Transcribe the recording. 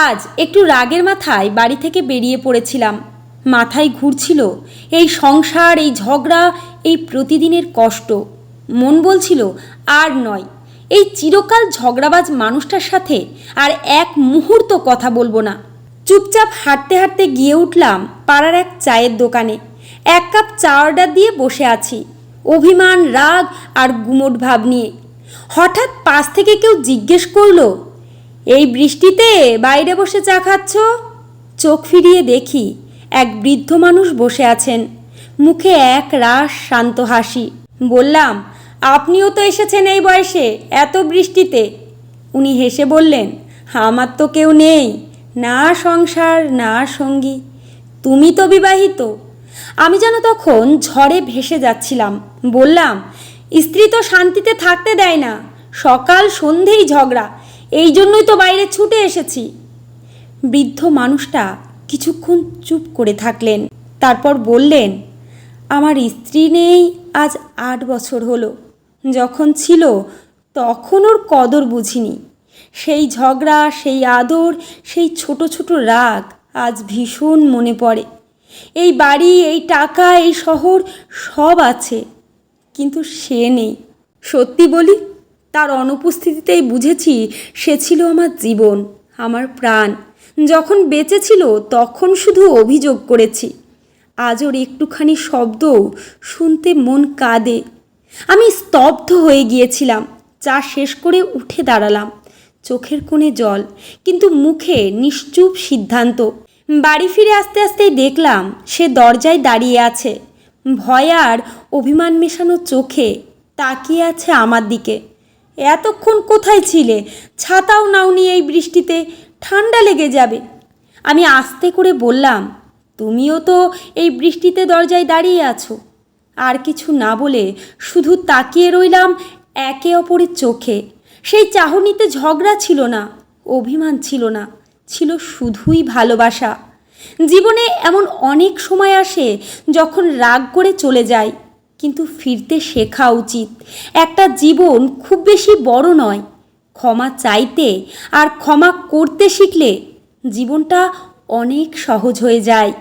আজ একটু রাগের মাথায় বাড়ি থেকে বেরিয়ে পড়েছিলাম। মাথায় ঘুরছিল এই সংসার, এই ঝগড়া, এই প্রতিদিনের কষ্ট। মন বলছিল, আর নয়, এই চিরকাল ঝগড়াবাজ মানুষটার সাথে আর এক মুহূর্ত কথা বলব না। চুপচাপ হাঁটতে হাঁটতে গিয়ে উঠলাম পাড়ার এক চায়ের দোকানে। এক কাপ চা অর্ডার দিয়ে বসে আছি, অভিমান, রাগ আর গুমোট ভাব নিয়ে। হঠাৎ পাশ থেকে কেউ জিজ্ঞেস করল এই বৃষ্টিতে বাইরে বসে চা খাচ্ছ? চোখ ফিরিয়ে দেখি এক বৃদ্ধ মানুষ বসে আছেন। মুখে এক রাস শান্ত হাসি। বললাম, আপনিও তো এসেছেন এই বয়সে, এত বৃষ্টিতে। উনি হেসে বললেন, আমার তো কেউ নেই, না সংসার, না সঙ্গী। তুমি তো বিবাহিত। আমি যেন তখন ঝড়ে ভেসে যাচ্ছিলাম। বললাম, স্ত্রী তো শান্তিতে থাকতে দেয় না, সকাল সন্ধেই ঝগড়া এই জন্যই তো বাইরে ছুটে এসেছি। বৃদ্ধ মানুষটা কিছুক্ষণ চুপ করে থাকলেন, তারপর বললেন, আমার স্ত্রী নেই, আজ আট বছর হলো। যখন ছিল, তখন ওর কদর বুঝিনি। সেই ঝগড়া, সেই আদর, সেই ছোট ছোট রাগ আজ ভীষণ মনে পড়ে। এই বাড়ি, এই টাকা, এই শহর সব আছে, কিন্তু সে নেই। সত্যি বলি তার অনুপস্থিতিতেই বুঝেছি সে ছিল আমার জীবন, আমার প্রাণ। যখন বেঁচে ছিল তখন শুধু অভিযোগ করেছি। আজ ওর একটুখানি শব্দ শুনতে মন কাঁদে। আমি স্তব্ধ হয়ে গিয়েছিলাম, চা শেষ করে উঠে দাঁড়ালাম, চোখের কোণে জল, কিন্তু মুখে নিশ্চুপ সিদ্ধান্ত। বাড়ি ফিরে আসতে আসতেই দেখলাম সে দরজায় দাঁড়িয়ে আছে, ভয় আর অভিমান মেশানো চোখে তাকিয়ে আছে আমার দিকে। এতক্ষণ কোথায় ছিলে? ছাতাও নাওনি এই বৃষ্টিতে, ঠান্ডা লেগে যাবে। আমি আস্তে করে বললাম, তুমিও তো এই বৃষ্টিতে দরজায় দাঁড়িয়ে আছো। আর কিছু না বলে শুধু তাকিয়ে রইলাম একে অপরের চোখে। সেই চাহনিতে ঝগড়া ছিল না, অভিমান ছিল না, ছিল শুধুই ভালোবাসা। জীবনে এমন অনেক সময় আসে যখন রাগ করে চলে যায় কিন্তু ফিরতে শেখা উচিত। একটা জীবন খুব বেশি বড় নয়। ক্ষমা চাইতে আর ক্ষমা করতে শিখলে জীবনটা অনেক সহজ হয়ে যায়।